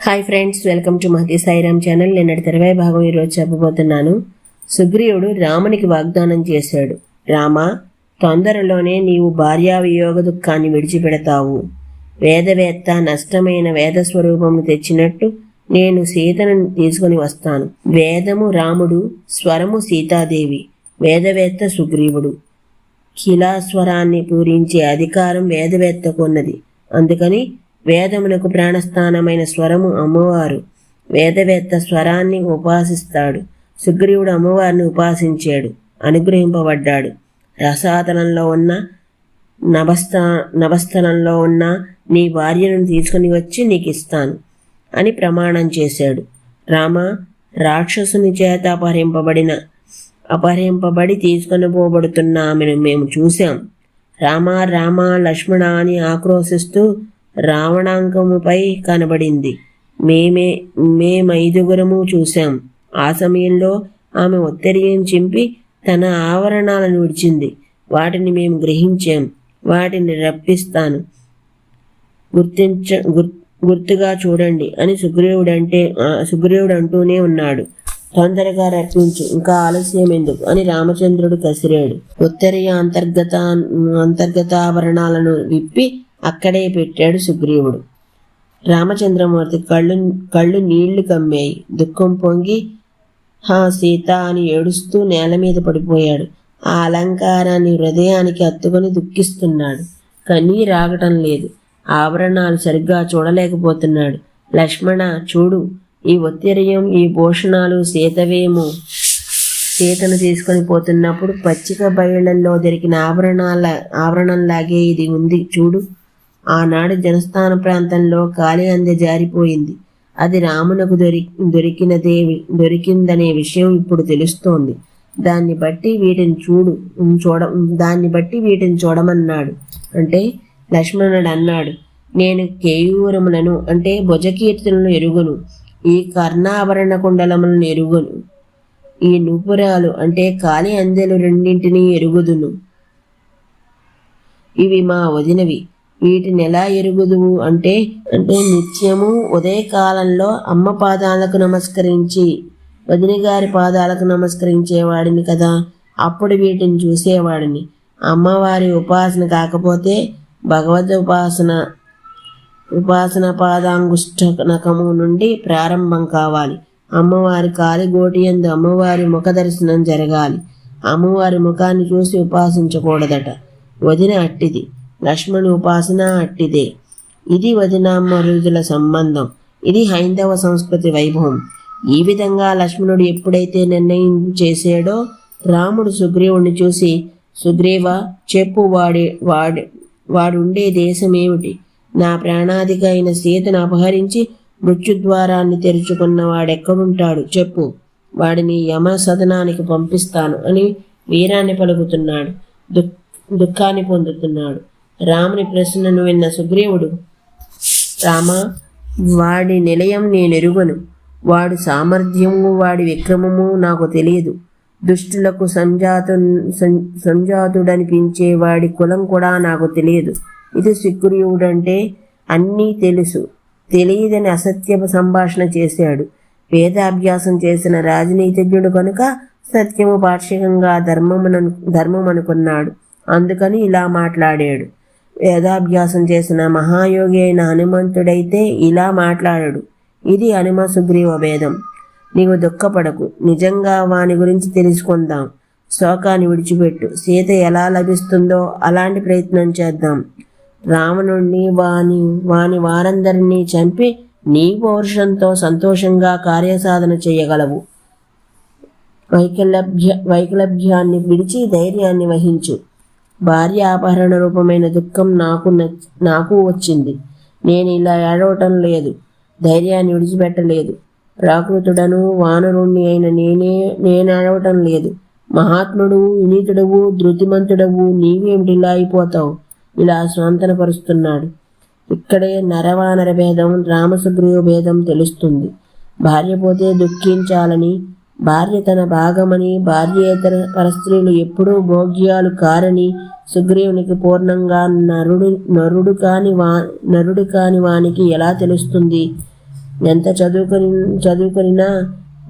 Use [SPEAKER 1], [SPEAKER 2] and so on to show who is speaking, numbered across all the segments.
[SPEAKER 1] Hi friends welcome to Mahathi Sairam channel నిన్నటి తెరవై భాగం ఈరోజు చెప్పబోతున్నాను. సుగ్రీవుడు రామునికి వాగ్దానం చేశాడు. రామ తొందరలోనే నీవు భార్యావియోగ దుఃఖాన్ని విడిచిపెడతావు. వేదవేత్త నష్టమైన వేద స్వరూపము తెచ్చినట్టు నేను సీతను తీసుకుని వస్తాను. వేదము రాముడు స్వరము సీతాదేవి. వేదవేత్త సుగ్రీవుడు. ఖిలాస్వరాన్ని పూరించే అధికారం వేదవేత్తకున్నది. అందుకని వేదమునకు ప్రాణస్థానమైన స్వరము అమ్మవారు. వేదవేత్త స్వరాన్ని ఉపాసిస్తాడు. సుగ్రీవుడు అమ్మవారిని ఉపాసించాడు. అనుగ్రహింపబడ్డాడు. రసాతలంలో ఉన్న నభస్థా నభస్థలంలో ఉన్న నీ భార్యను తీసుకుని వచ్చి నీకు ఇస్తాను అని ప్రమాణం చేశాడు. రామ రాక్షసుని చేత అపహరింపబడిన అపహరింపబడి తీసుకొని పోబడుతున్న ఆమెను మేము చూశాం. రామ రామ లక్ష్మణ అని ఆక్రోశిస్తూ రావణాంకముపై కనబడింది. మేమే మేమైదుగురము చూశాం. ఆ సమయంలో ఆమె ఒత్తిడిని చింపి తన ఆవరణాలను విడిచింది. వాటిని మేము గ్రహించాం. వాటిని రప్పిస్తాను. గుర్తించ గుర్- గుర్తుగా చూడండి అని సుగ్రీవుడంటే అంటే సుగ్రీవుడు అంటూనే ఉన్నాడు. తొందరగా రక్షించు ఇంకా ఆలస్యం ఎందుకు అని రామచంద్రుడు కసిరాడు. ఉత్తరీయ అంతర్గత అంతర్గతాభరణాలను విప్పి అక్కడే పెట్టాడు సుగ్రీవుడు. రామచంద్రమూర్తి కళ్ళు కళ్ళు నీళ్ళు కమ్మాయి. దుఃఖం పొంగి హా సీత అని ఏడుస్తూ నేల మీద పడిపోయాడు. ఆ అలంకారాన్ని హృదయానికి అత్తుకొని దుఃఖిస్తున్నాడు. కన్నీరు రాగటం లేదు. ఆభరణాలు సరిగ్గా చూడలేకపోతున్నాడు. లక్ష్మణ చూడు ఈ ఒత్తిరయం ఈ భూషణాలు సీతవేము. సీతను తీసుకొని పోతున్నప్పుడు పచ్చిక బయళ్ళలో దొరికిన ఆభరణాల ఆభరణంలాగే ఇది ఉంది. చూడు ఆనాడు జనస్థాన ప్రాంతంలో కాలి అందె జారిపోయింది. అది రామునకు దొరి దొరికినదే దొరికిందనే విషయం ఇప్పుడు తెలుస్తోంది. దాన్ని బట్టి వీటిని చూడు చూడ దాన్ని బట్టి వీటిని చూడమన్నాడు. అంటే లక్ష్మణుడు అన్నాడు నేను కేయూరములను అంటే భుజకీర్తులను ఎరుగును. ఈ కర్ణాభరణ కుండలములు ఎరుగును ఈ నూపురాలు అంటే కాలి అందెలు రెండింటినీ ఎరుగుదును. ఇవి మా వదినవి. వీటిని ఎలా ఎరుగుదువు అంటే అంటే నిత్యము ఉదయకాలంలో అమ్మ పాదాలకు నమస్కరించి వదిన గారి పాదాలకు నమస్కరించేవాడిని కదా. అప్పుడు వీటిని చూసేవాడిని. అమ్మవారి ఉపాసన కాకపోతే భగవద్ ఉపాసన ఉపాసన పాదాంగుష్టనకము నుండి ప్రారంభం కావాలి. అమ్మవారి కాలిగోటి ఎందు అమ్మవారి ముఖ దర్శనం జరగాలి. అమ్మవారి ముఖాన్ని చూసి ఉపాసించకూడదట. వదిన అట్టిది. లక్ష్మణి ఉపాసన అట్టిదే. ఇది వదినామరుదుల సంబంధం. ఇది హైందవ సంస్కృతి వైభవం. ఈ విధంగా లక్ష్మణుడు ఎప్పుడైతే నిర్ణయం చేసాడో రాముడు సుగ్రీవుణ్ణి చూసి సుగ్రీవ చెప్పు వాడి వాడి వాడుండే దేశం ఏమిటి? నా ప్రాణాధిక అయిన సీతను అపహరించి మృత్యుద్వారాన్ని తెరుచుకున్న వాడెక్కడుంటాడు చెప్పు. వాడిని యమ సదనానికి పంపిస్తాను అని వీరాన్ని పలుకుతున్నాడు. దుః దుఃఖాన్ని పొందుతున్నాడు. రాముని ప్రశ్నను విన్న సుగ్రీవుడు రామ వాడి నిలయం నేనెరుగను. వాడి సామర్థ్యము వాడి విక్రమము నాకు తెలియదు. దుష్టులకు సంజాతు సంజాతుడనిపించే వాడి కులం కూడా నాకు తెలియదు. ఇది సుగ్రీవుడంటే అన్నీ తెలుసు. తెలియదని అసత్యపు సంభాషణ చేశాడు. వేదాభ్యాసం చేసిన రాజనీతిజ్ఞుడు కనుక సత్యము పాక్షికంగా ధర్మమున ధర్మం అనుకున్నాడు అందుకని ఇలా మాట్లాడాడు. వేదాభ్యాసం చేసిన మహాయోగి అయిన హనుమంతుడైతే ఇలా మాట్లాడడు. ఇది హనుమ సుగ్రీవ భేదం నీవు దుఃఖపడకు. నిజంగా వాని గురించి తెలుసుకుందాం. శోకాన్ని విడిచిపెట్టు. సీత ఎలా లభిస్తుందో అలాంటి ప్రయత్నం చేద్దాం. రావణుణ్ణి వాని వాని వారందరినీ చంపి నీ పౌరుషంతో సంతోషంగా కార్యసాధన చేయగలవు. వైకలభ్య వైకలభ్యాన్ని విడిచి ధైర్యాన్ని వహించు. భార్య అపహరణ రూపమైన దుఃఖం నాకు నాకు వచ్చింది. నేను ఇలా ఏడవటం లేదు. ధైర్యాన్ని విడిచిపెట్టలేదు. ప్రాకృతుడను వానరుణ్ణి అయిన నేనే నేను ఏడవటం లేదు. మహాత్ముడు వినీతుడవు ధృతిమంతుడవు నీవేమిటిలా అయిపోతావు? ఇలా స్వాంతనపరుస్తున్నాడు. ఇక్కడే నరవానర భేదం రామసుగ్రీవ భేదం తెలుస్తుంది. భార్య పోతే దుఃఖించాలని భార్య తన భాగమని భార్యేతర పరస్త్రీలు ఎప్పుడూ భోగ్యాలు కారని సుగ్రీవునికి పూర్ణంగా నరుడు నరుడు కాని వా నరుడు కాని వానికి ఎలా తెలుస్తుంది? ఎంత చదువుకొని చదువుకొనినా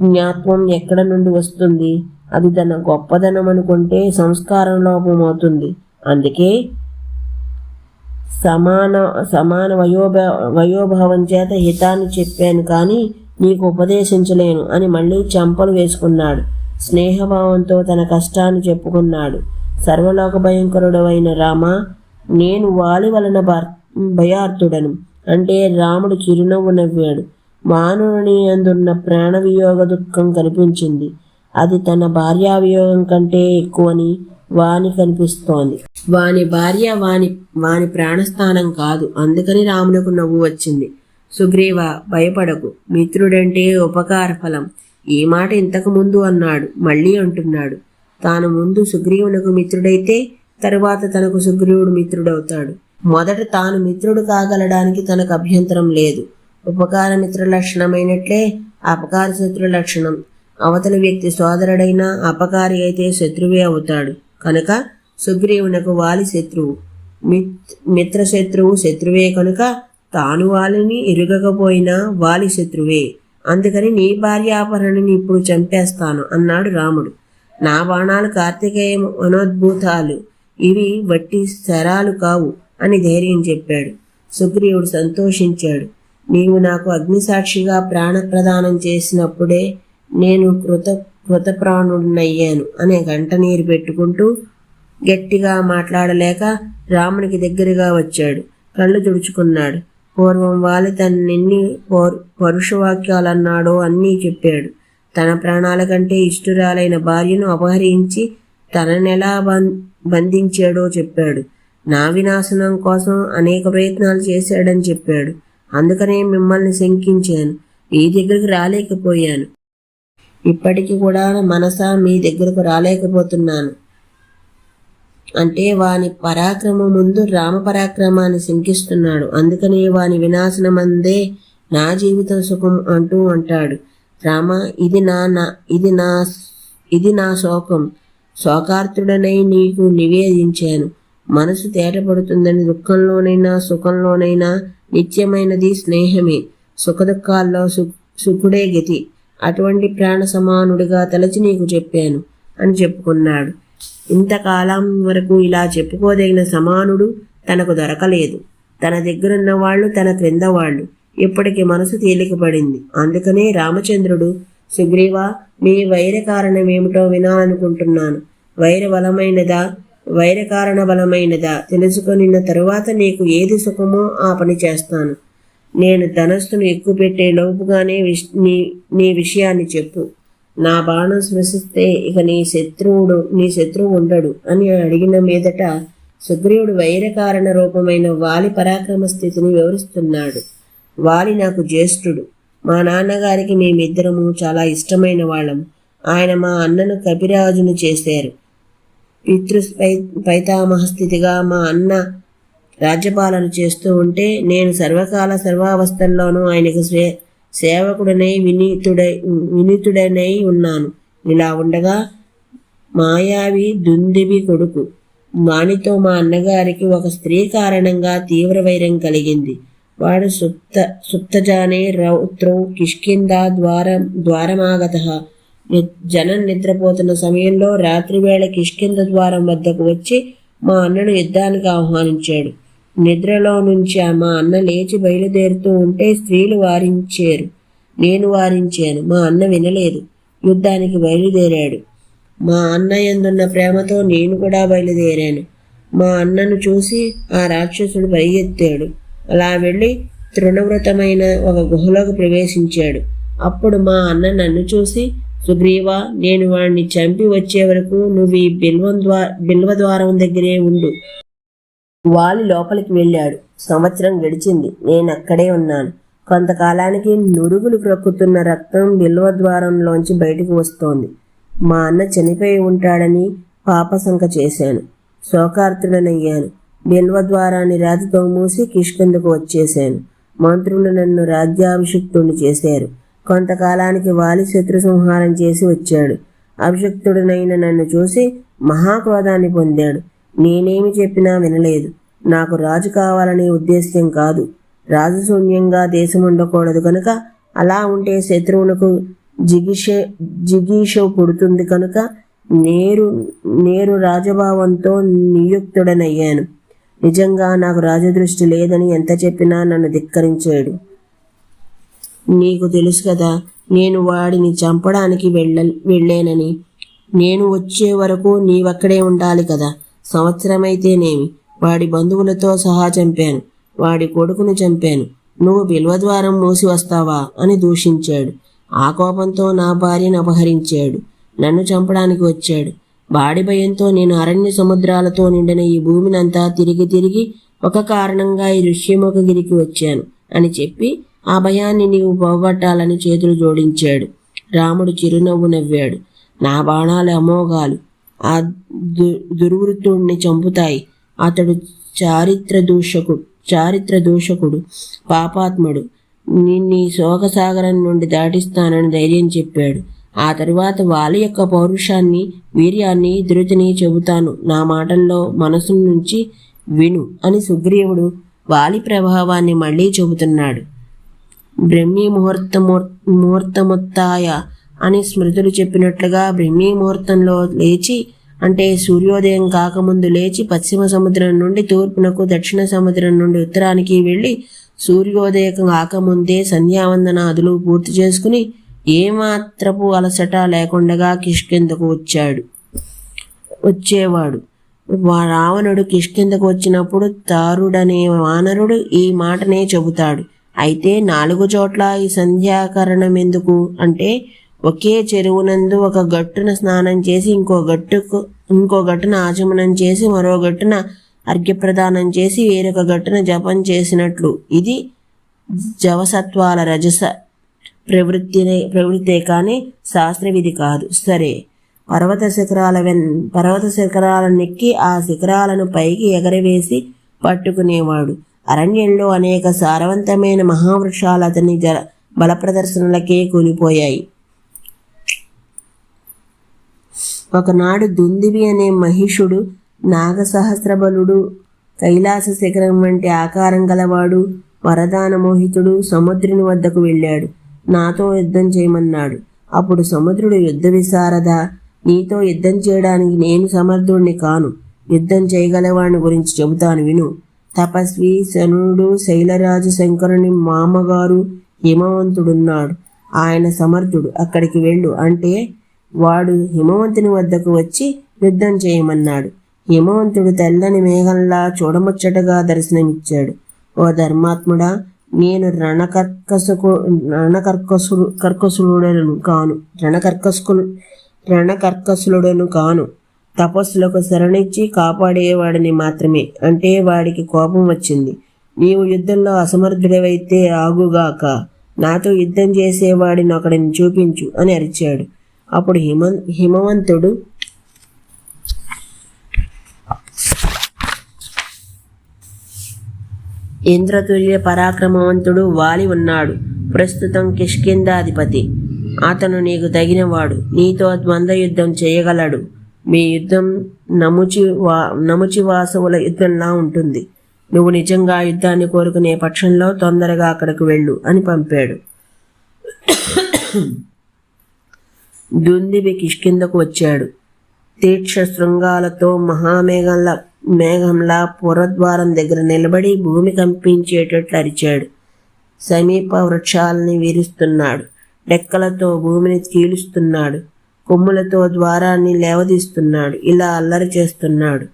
[SPEAKER 1] జ్ఞాత్వం ఎక్కడ నుండి వస్తుంది? అది తన గొప్పదనం అనుకుంటే సంస్కారం లోపం అవుతుంది అందుకే సమాన సమాన వయోభ వయోభావం చేత హితాన్ని చెప్పాను కానీ నీకు ఉపదేశించలేను అని మళ్ళీ చెంపలు వేసుకున్నాడు. స్నేహభావంతో తన కష్టాన్ని చెప్పుకున్నాడు. సర్వలోక భయంకరుడవైన రామ నేను వాలి వలన భర్ భయార్థుడను. అంటే రాముడు చిరునవ్వు నవ్వాడు. మానవుని అందున్న ప్రాణవియోగ దుఃఖం కనిపించింది. అది తన భార్యావియోగం కంటే ఎక్కువని వాని కనిపిస్తోంది. వాని భార్య వాని వాని ప్రాణస్థానం కాదు. అందుకని రామునకు నవ్వు వచ్చింది. సుగ్రీవ భయపడకు. మిత్రుడంటే ఉపకార ఫలం. ఈ మాట ఇంతకు ముందు అన్నాడు. మళ్ళీ అంటున్నాడు. తాను ముందు సుగ్రీవునకు మిత్రుడైతే తరువాత తనకు సుగ్రీవుడు మిత్రుడవుతాడు. మొదట తాను మిత్రుడు కాగలడానికి తనకు అభ్యంతరం లేదు. ఉపకార మిత్ర లక్షణమైనట్లే అపకార శత్రు లక్షణం. అవతలి వ్యక్తి సోదరుడైనా అపకారి అయితే శత్రువే అవుతాడు. కనుక సుగ్రీవునకు వాలి శత్రువు. మిత్ మిత్రశత్రువు శత్రువే కనుక తాను వాలిని ఎరుగకపోయినా వాలి శత్రువే. అందుకని నీ భార్యాపరణని ఇప్పుడు చంపేస్తాను అన్నాడు రాముడు. నా బాణాలు కార్తికేయ మనోద్భూతాలు ఇవి వట్టి శరాలు కావు అని ధైర్యం చెప్పాడు. సుగ్రీవుడు సంతోషించాడు. నీవు నాకు అగ్నిసాక్షిగా ప్రాణప్రదానం చేసినప్పుడే నేను కృత మృతప్రాణుడినయ్యాను అనే గంట నీరు పెట్టుకుంటూ గట్టిగా మాట్లాడలేక రామునికి దగ్గరగా వచ్చాడు. కళ్ళు తుడుచుకున్నాడు. పూర్వం వాలి తనెన్ని పౌరు పరుషవాక్యాలన్నాడో అన్నీ చెప్పాడు. తన ప్రాణాల కంటే ఇష్టురాలైన భార్యను అపహరించి తననెలా బం బంధించాడో చెప్పాడు. నా వినాశనం కోసం అనేక ప్రయత్నాలు చేశాడని చెప్పాడు. అందుకనే మిమ్మల్ని శంకించాను. ఈ దగ్గరికి రాలేకపోయాను. ఇప్పటికి కూడా మనసా మీ దగ్గరకు రాలేకపోతున్నాను. అంటే వాని పరాక్రమం ముందు రామ పరాక్రమాన్ని శంకిస్తున్నాడు. అందుకనే వాని వినాశనమందే నా జీవిత సుఖం అంటూ అంటాడు. రామ ఇది నా నా ఇది నా ఇది నా శోకం. శోకార్తుడనై నీకు నివేదించాను. మనసు తేటపడుతుందని దుఃఖంలోనైనా సుఖంలోనైనా నిత్యమైనది స్నేహమే. సుఖదుఖాల్లో సు సుఖుడే గతి. అటువంటి ప్రాణ సమానుడిగా తలచి నీకు చెప్పాను అని చెప్పుకున్నాడు. ఇంతకాలం వరకు ఇలా చెప్పుకోదగిన సమానుడు తనకు దొరకలేదు. తన దగ్గరున్న వాళ్ళు తన క్రింద వాళ్ళు. ఇప్పటికి మనసు తేలికపడింది. అందుకనే రామచంద్రుడు సుగ్రీవ మీ వైర కారణమేమిటో వినాలనుకుంటున్నాను. వైర బలమైనదా? వైర కారణ బలమైనదా? తెలుసుకొనిన తరువాత నీకు ఏది సుఖమో ఆ పని చేస్తాను. నేను ధనస్సును ఎక్కువ పెట్టే లోపుగానే విష్ నీ నీ విషయాన్ని చెప్పు. నా బాణం స్పృశిస్తే ఇక నీ శత్రువుడు నీ శత్రువు ఉండడు అని అడిగిన మీదట సుగ్రీవుడు వైరకారణ రూపమైన వాలి పరాక్రమ స్థితిని వివరిస్తున్నాడు. వాలి నాకు జ్యేష్ఠుడు. మా నాన్నగారికి మేమిద్దరము చాలా ఇష్టమైన వాళ్ళం. ఆయన మా అన్నను కపిరాజును చేశారు. పితృ పై పైతామహ స్థితిగా మా అన్న రాజ్యపాలన చేస్తూ ఉంటే నేను సర్వకాల సర్వావస్థల్లోనూ ఆయనకు స్వే సేవకుడనై వినీతుడై వినీతుడనై ఉన్నాను. ఇలా ఉండగా మాయావి దుందిబి కొడుకు. వానితో మా అన్నగారికి ఒక స్త్రీ కారణంగా తీవ్ర వైరం కలిగింది. వాడు సుప్త సుప్తజానే రౌత్రౌ కిష్కింద ద్వారం ద్వారమాగత. జనం నిద్రపోతున్న సమయంలో రాత్రివేళ కిష్కింద ద్వారం వద్దకు వచ్చి మా అన్నను యుద్ధానికి ఆహ్వానించాడు. నిద్రలో నుంచి మా అన్న లేచి బయలుదేరుతూ ఉంటే స్త్రీలు వారించారు. నేను వారించాను. మా అన్న వినలేదు. యుద్ధానికి బయలుదేరాడు. మా అన్న ఎందున్న ప్రేమతో నేను కూడా బయలుదేరాను. మా అన్నను చూసి ఆ రాక్షసుడు పరిగెత్తాడు. అలా వెళ్ళి తృణవ్రతమైన ఒక గుహలోకి ప్రవేశించాడు. అప్పుడు మా అన్న నన్ను చూసి సుగ్రీవా నేను వాణ్ణి చంపి వచ్చే వరకు నువ్వు ఈ బిల్వం ద్వా బిల్వ ద్వారం దగ్గరే ఉండు. వాలి లోపలికి వెళ్ళాడు. సంవత్సరం గడిచింది. నేను అక్కడే ఉన్నాను. కొంతకాలానికి నురుగులు ప్రక్కుతున్న రక్తం బిల్వ ద్వారంలోంచి బయటకు వస్తోంది. మా అన్న చనిపోయి ఉంటాడని పాపశంక చేశాను. శోకార్తుడనయ్యాను. బిల్వ ద్వారాన్ని రాతితో మూసి కిష్కిందకు వచ్చేశాను. మంత్రులు నన్ను రాజ్యాభిషిక్తుని చేశారు. కొంతకాలానికి వాలి శత్రు సంహారం చేసి వచ్చాడు. అభిషక్తుడినైన నన్ను చూసి మహాక్రోధాన్ని పొందాడు. నేనేమి చెప్పినా వినలేదు. నాకు రాజు కావాలనే ఉద్దేశ్యం కాదు. రాజశూన్యంగా దేశం ఉండకూడదు కనుక అలా ఉంటే శత్రువులకు జిగిష జిగీష పుడుతుంది కనుక నేరు నేరు రాజభావంతో నియుక్తుడనయ్యాను. నిజంగా నాకు రాజదృష్టి లేదని ఎంత చెప్పినా నన్ను ధిక్కరించాడు. నీకు తెలుసు కదా నేను వాడిని చంపడానికి వెళ్ళ వెళ్ళానని. నేను వచ్చే వరకు నీవక్కడే ఉండాలి కదా. సంవత్సరమైతేనేమి? వాడి బంధువులతో సహా చంపాను. వాడి కొడుకును చంపాను. నువ్వు బిల్వద్వారం మూసి వస్తావా? అని దూషించాడు. ఆ కోపంతో నా భార్యను అపహరించాడు. నన్ను చంపడానికి వచ్చాడు. బాడి భయంతో నేను అరణ్య సముద్రాలతో నిండిన ఈ భూమినంతా తిరిగి తిరిగి ఒక కారణంగా ఈ ఋష్యముఖగిరికి వచ్చాను అని చెప్పి ఆ భయాన్ని నీవు పోగొట్టాలని చేతులు జోడించాడు. రాముడు చిరునవ్వు నవ్వాడు. నా బాణాలు అమోఘాలు. ఆ దు దుర్వృత్తుణ్ణి చంపుతాయి. అతడు చారిత్ర దూషకుడు చారిత్ర దూషకుడు పాపాత్ముడు. నిన్ను శోకసాగరం నుండి దాటిస్తానని ధైర్యం చెప్పాడు. ఆ తరువాత వాలి యొక్క పౌరుషాన్ని వీర్యాన్ని ధృతిని చెబుతాను. నా మాటల్లో మనసు నుంచి విను అని సుగ్రీవుడు వాలి ప్రభావాన్ని మళ్ళీ చెబుతున్నాడు. బ్రహ్మీ ముహూర్త ముహూర్తముత్తాయ అని స్మృతులు చెప్పినట్లుగా బ్రహ్మీ ముహూర్తంలో లేచి అంటే సూర్యోదయం కాకముందు లేచి పశ్చిమ సముద్రం నుండి తూర్పునకు దక్షిణ సముద్రం నుండి ఉత్తరానికి వెళ్ళి సూర్యోదయం కాకముందే సంధ్యావందనాదులు పూర్తి చేసుకుని ఏమాత్రపు అలసట లేకుండా కిష్కిందకు వచ్చాడు. వచ్చేవాడు. వా- రావణుడు కిష్కిందకు వచ్చినప్పుడు తారుడనే వానరుడు ఈ మాటనే చెబుతాడు. అయితే నాలుగు చోట్ల ఈ సంధ్యాకరణం ఎందుకు అంటే ఒకే చెరువునందు ఒక గట్టున స్నానం చేసి ఇంకో గట్టుకు ఇంకో గట్టున ఆచమనం చేసి మరో గట్టున అర్ఘ్యప్రదానం చేసి వేరొక గట్టున జపం చేసినట్లు. ఇది జవసత్వాల రజస ప్రవృత్తినే ప్రవృత్తే కానీ శాస్త్రవిధి కాదు. సరే. పర్వత శిఖరాల వెన్ పర్వత శిఖరాలను నెక్కి ఆ శిఖరాలను పైకి ఎగరవేసి పట్టుకునేవాడు. అరణ్యంలో అనేక సారవంతమైన మహావృక్షాలు అతని జల బల ప్రదర్శనలకే కూలిపోయాయి. ఒకనాడు దుందివి అనే మహిషుడు నాగసహస్రబలుడు కైలాస శిఖరం వంటి ఆకారం గలవాడు వరదాన మోహితుడు సముద్రుని వద్దకు వెళ్ళాడు. నాతో యుద్ధం చేయమన్నాడు. అప్పుడు సముద్రుడు యుద్ధ విశారద నీతో యుద్ధం చేయడానికి నేను సమర్థుణ్ణి కాను. యుద్ధం చేయగలవాడిని గురించి చెబుతాను విను. తపస్వి శనుడు శైలరాజు శంకరుని మామగారు హిమవంతుడున్నాడు. ఆయన సమర్థుడు అక్కడికి వెళ్ళు అంటే వాడు హిమవంతుని వద్దకు వచ్చి యుద్ధం చేయమన్నాడు. హిమవంతుడు తెల్లని మేఘంలా చూడముచ్చటగా దర్శనమిచ్చాడు. ఓ ధర్మాత్ముడా నేను రణకర్కసుకు రణకర్కసు కర్కసులుడను కాను. రణకర్కసుకు రణకర్కసులుడను కాను. తపస్సులకు శరణిచ్చి కాపాడేవాడిని మాత్రమే. అంటే వాడికి కోపం వచ్చింది. నీవు యుద్ధంలో అసమర్థుడవైతే ఆగుగాక. నాతో యుద్ధం చేసేవాడిని ఒకడిని చూపించు అని అరిచాడు. అప్పుడు హిమ హిమవంతుడు ఇంద్రతుల్య పరాక్రమవంతుడు వాలి ఉన్నాడు. ప్రస్తుతం కిష్కిందాధిపతి అతను నీకు తగినవాడు. నీతో ద్వంద్వ యుద్ధం చేయగలడు. మీ యుద్ధం నముచి వా నముచి వాసవుల యుద్ధంలా ఉంటుంది. నువ్వు నిజంగా యుద్ధాన్ని కోరుకునే పక్షంలో తొందరగా అక్కడికి వెళ్ళు అని పంపాడు. దుందిబి కిష్కిందకు వచ్చాడు. తీక్ష శృంగాలతో మహామేఘంలా మేఘంలా పురద్వారం దగ్గర నిలబడి భూమి కంపించేటట్లు అరిచాడు. సమీప వృక్షాలని వీరుస్తున్నాడు. డెక్కలతో భూమిని చీలుస్తున్నాడు కొమ్ములతో ద్వారాన్ని లేవదీస్తున్నాడు. ఇలా అల్లరి చేస్తున్నాడు.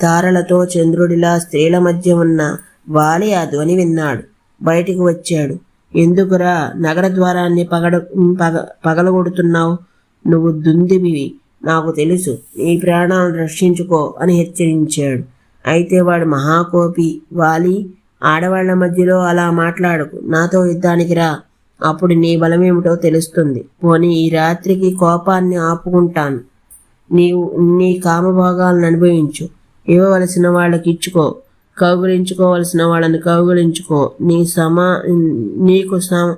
[SPEAKER 1] తారలతో చంద్రుడిలా స్త్రీల మధ్య ఉన్న వాలి ఆ ధ్వని విన్నాడు. బయటికి వచ్చాడు. ఎందుకురా నగర ద్వారాన్ని పగడ పగ పగలగొడుతున్నావు? నువ్వు దుందిమివి నాకు తెలుసు. నీ ప్రాణాలను రక్షించుకో అని హెచ్చరించాడు. అయితే వాడు మహాకోపి. వాలి ఆడవాళ్ళ మధ్యలో అలా మాట్లాడకు. నాతో యుద్ధానికి రా. అప్పుడు నీ బలమేమిటో తెలుస్తుంది. పోనీ ఈ రాత్రికి కోపాన్ని ఆపుకుంటాను. నీవు నీ కామభోగాలను అనుభవించు. ఇవ్వవలసిన వాళ్ళకి ఇచ్చుకో కౌగులించుకోవలసిన వాళ్ళని కౌగులించుకో. నీ సమా నీకు సమ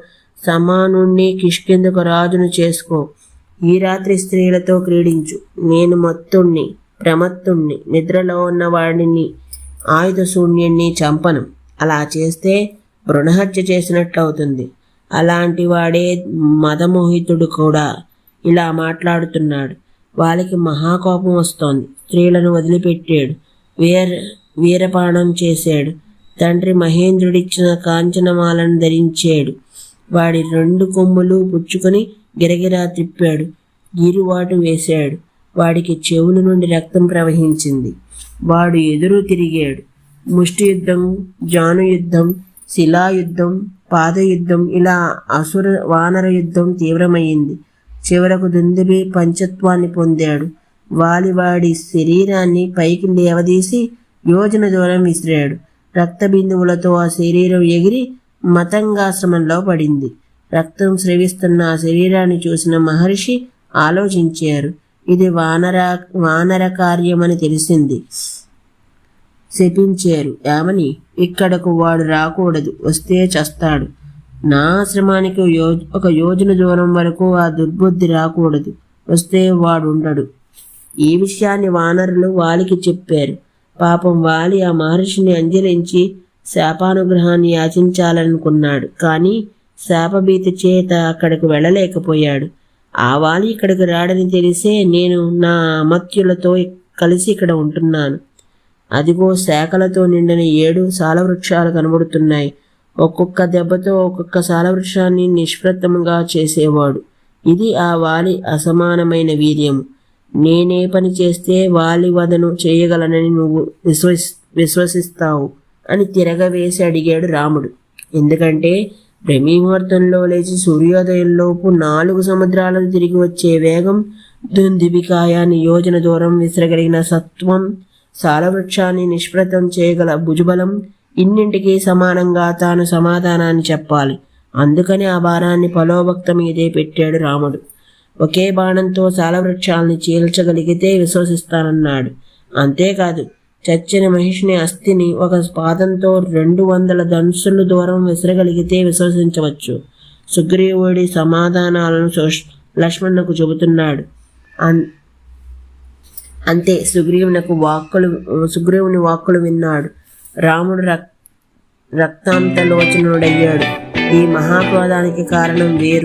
[SPEAKER 1] సమానుణ్ణి కిష్కిందకు రాజును చేసుకో. ఈ రాత్రి స్త్రీలతో క్రీడించు. నేను మత్తుణ్ణి ప్రమత్తుణ్ణి నిద్రలో ఉన్న వాడిని ఆయుధ శూన్యుణ్ణి చంపను. అలా చేస్తే భృణహత్య చేసినట్లు అవుతుంది అలాంటి వాడే మదమోహితుడు కూడా ఇలా మాట్లాడుతున్నాడు. వాళ్ళకి మహాకోపం వస్తోంది. స్త్రీలను వదిలిపెట్టాడు. వీర వీరపాణం చేశాడు. తండ్రి మహేంద్రుడిచ్చిన కాంచనమాలను ధరించాడు. వాడి రెండు కొమ్ములు పుచ్చుకొని గిరగిరా తిప్పాడు. గీరువాటు వేశాడు. వాడికి చెవుల నుండి రక్తం ప్రవహించింది. వాడు ఎదురు తిరిగాడు. ముష్టి యుద్ధం జాను యుద్ధం శిలాయుద్ధం పాదయుద్ధం ఇలా అసుర వానర యుద్ధం తీవ్రమైంది. చివరకు దుందుబి పంచత్వాన్ని పొందాడు. వాలివాడి శరీరాన్ని పైకి లేవదీసి యోజన దూరం విసిరాడు. రక్త బిందువులతో ఆ శరీరం ఎగిరి మతంగాశ్రమంలో పడింది. రక్తం స్రవిస్తున్న ఆ శరీరాన్ని చూసిన మహర్షి ఆలోచించారు. ఇది వానర వానర కార్యమని తెలిసింది. శపించారు. ఏమని ఇక్కడకు వాడు రాకూడదు. వస్తే చస్తాడు. నా ఆశ్రమానికి యో ఒక యోజన దూరం వరకు ఆ దుర్బుద్ధి రాకూడదు. వస్తే వాడు ఉండడు ఈ విషయాన్ని వానరులు వాలికి చెప్పారు. పాపం వాలి ఆ మహర్షిని అంజలించి శాపానుగ్రహాన్ని యాచించాలనుకున్నాడు. కానీ శాపభీతి చేత అక్కడికి వెళ్ళలేకపోయాడు. ఆ వాలి ఇక్కడికి రాడని తెలిసే నేను నా అమత్యులతో కలిసి ఇక్కడ ఉంటున్నాను. అదిగో శాఖలతో నిండిన ఏడు సాలవృక్షాలు కనబడుతున్నాయి. ఒక్కొక్క దెబ్బతో ఒక్కొక్క సాలవృక్షాన్ని నిష్ప్రతముగా చేసేవాడు. ఇది ఆ వాలి అసమానమైన వీర్యము. నేనే పని చేస్తే వాలి వదను చేయగలనని నువ్వు విశ్వసి విశ్వసిస్తావు అని తిరగవేసి అడిగాడు రాముడు. ఎందుకంటే బ్రహ్మీముహూర్తంలో లేచి సూర్యోదయంలోపు నాలుగు సముద్రాలను తిరిగి వచ్చే వేగం దుందిబికాయ నియోజన దూరం విసిరగలిగిన సత్వం సాలవృక్షాన్ని నిష్ప్రతం చేయగల భుజబలం ఇన్నింటికి సమానంగా తాను సమాధానాన్ని చెప్పాలి. అందుకని ఆ భారాన్ని పలోభక్త మీదే పెట్టాడు రాముడు. ఒకే బాణంతో సాలవృక్షాల్ని చీల్చగలిగితే విశ్వసిస్తానన్నాడు. అంతేకాదు చచ్చిన మహిషిని అస్థిని ఒక పాదంతో రెండు వందల ధనుసులు దూరం విసరగలిగితే విశ్వసించవచ్చు. సుగ్రీవుడి సమాధానాలను సుష్- చెబుతున్నాడు. అన్ అంతే సుగ్రీవునకు వాక్కులు సుగ్రీవుని వాక్కులు విన్నాడు. రాముడు రక్ రక్తాంతలోచనుడయ్యాడు. ఈ మహాక్రోధానికి కారణం వేరు.